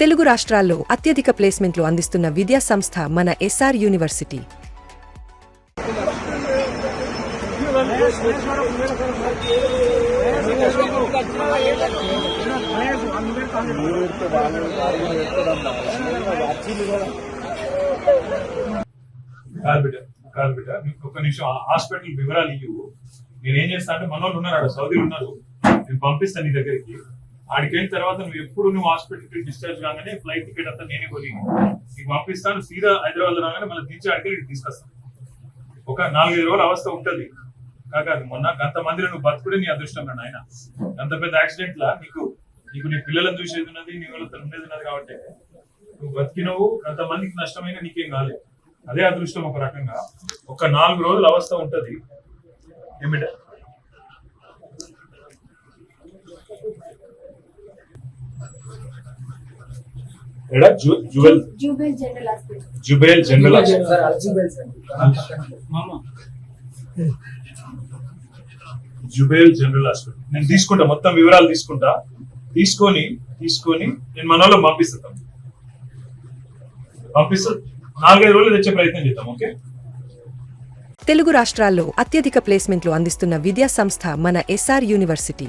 తెలుగు రాష్ట్రాల్లో అత్యధిక ప్లేస్మెంట్లు అందిస్తున్న విద్యా సంస్థ మన ఎస్ఆర్ యూనివర్సిటీ. కాదు ఒక నిమిషం హాస్పిటల్ వివరాలు ఇవ్వు. నేనేం చేస్తా అంటే మనోళ్ళు ఉన్నారు సౌదీ ఉన్నారు. నేను పంపిస్తాను నీ దగ్గరికి. ఆడికి తర్వాత నువ్వు ఎప్పుడు నువ్వు హాస్పిటల్కి డిశ్చార్జ్ కాగానే ఫ్లైట్ టికెట్ అంతా నేనే కొని నీకు పంపిస్తాను. సీదా హైదరాబాద్ రాగానే మళ్ళీ దించి ఆడికి తీసుకొస్తాను. ఒక నాలుగైదు రోజుల అవస్థ ఉంటుంది. కాక మొన్న గంత మందిలో నువ్వు బతుకుడే నీ అదృష్టం రా ఆయన అంత పెద్ద యాక్సిడెంట్ లా నీకు నీకు నీ పిల్లలను చూసేది ఉన్నది నీ వాళ్ళతో ఉండేది ఉన్నది కాబట్టి నువ్వు బతికినవు కొంతమందికి నష్టమైన నీకేం కాలేదు అదే అదృష్టం ఒక రకంగా. ఒక నాలుగు రోజుల అవస్థ ఉంటుంది. ఏమిటా? జువెల్ జూబెల్ జనరల్ హాస్పిటల్. జుబేల్ జనరల్ హాస్పిటల్. జుబేల్ జనరల్ హాస్పిటల్. నేను తీసుకుంటా మొత్తం వివరాలు తీసుకుంటా. తీసుకొని తీసుకొని నేను మన వాళ్ళకి పంపిస్తాను పంపిస్తా. నాలుగైదు రోజులు తెచ్చే ప్రయత్నం చేద్దాం ఓకే? తెలుగు రాష్ట్రాల్లో అత్యధిక ప్లేస్మెంట్లు అందిస్తున్న విద్యా సంస్థ మన ఎస్ఆర్ యూనివర్సిటీ.